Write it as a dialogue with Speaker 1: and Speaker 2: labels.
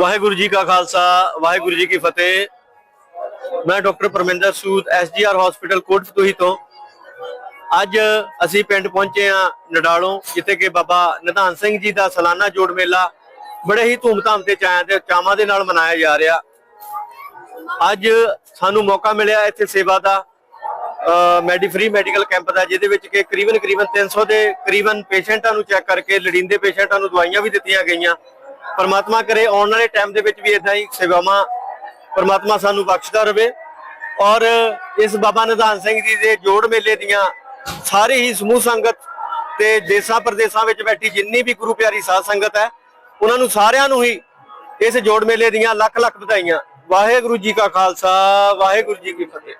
Speaker 1: ਵਾਹਿਗੁਰੂ ਜੀ ਕਾ ਖਾਲਸਾ, ਵਾਹਿਗੁਰੂ ਜੀ ਕੀ ਫਤਿਹ। ਮੈਂ doctor Parminder Sood, SGR hospital Kotfatuhi ਤੋਂ। ਅੱਜ ਅਸੀਂ ਪਿੰਡ ਪਹੁੰਚੇ ਆ ਨਡਾਲੋਂ, ਜਿੱਥੇ ਕਿ ਬਾਬਾ ਨਿਧਾਨ ਸਿੰਘ ਜੀ ਦਾ ਸਾਲਾਨਾ ਜੋੜ ਮੇਲਾ ਬੜੇ ਹੀ ਧੂਮਧਾਮ ਤੇ ਚਾਆਂ ਤੇ ਚਾਵਾਂ ਦੇ ਨਾਲ ਮਨਾਇਆ ਜਾ ਰਿਹਾ। ਅੱਜ ਸਾਨੂੰ ਮੌਕਾ ਮਿਲਿਆ ਇੱਥੇ ਸੇਵਾ ਦਾ ਮੈਡੀ ਫ੍ਰੀ ਮੈਡੀਕਲ ਕੈਂਪ ਦਾ, ਜਿਹਦੇ ਵਿੱਚ ਕਿ ਕਰੀਬਨ ਕਰੀਬਨ 300 ਦੇ ਕਰੀਬਨ ਪੇਸ਼ੈਂਟਾਂ ਨੂੰ ਚੈੱਕ ਕਰਕੇ, ਲੜਿੰਦੇ ਪੇਸ਼ੈਂਟਾਂ ਨੂੰ ਦਵਾਈਆਂ ਵੀ ਦਿੱਤੀਆਂ ਗਈਆਂ। ਪਰਮਾਤਮਾ ਕਰੇ, ਆਉਣ ਵਾਲੇ ਟਾਈਮ ਦੇ ਵਿੱਚ ਵੀ ਇਦਾਂ ਹੀ ਸੇਵਾਵਾਂ ਪਰਮਾਤਮਾ ਸਾਨੂੰ ਬਖਸ਼ਦਾ ਰਵੇ। ਔਰ ਇਸ ਬਾਬਾ ਨਿਧਾਨ ਸਿੰਘ ਜੀ ਦੇ ਜੋੜ ਮੇਲੇ ਦੀਆਂ ਸਾਰੀ ਹੀ ਸਮੂਹ ਸੰਗਤ ਤੇ ਦੇਸਾਂ ਪ੍ਰਦੇਸਾਂ ਵਿੱਚ ਬੈਠੀ ਜਿੰਨੀ ਵੀ ਗੁਰੂ ਪਿਆਰੀ ਸਾਧ ਸੰਗਤ ਹੈ, ਉਹਨਾਂ ਨੂੰ ਸਾਰਿਆਂ ਨੂੰ ਹੀ ਇਸ ਜੋੜ ਮੇਲੇ ਦੀਆਂ ਲੱਖ ਲੱਖ ਵਧਾਈਆਂ। ਵਾਹਿਗੁਰੂ ਜੀ ਕਾ ਖਾਲਸਾ, ਵਾਹਿਗੁਰੂ ਜੀ ਕੀ ਫਤਿਹ।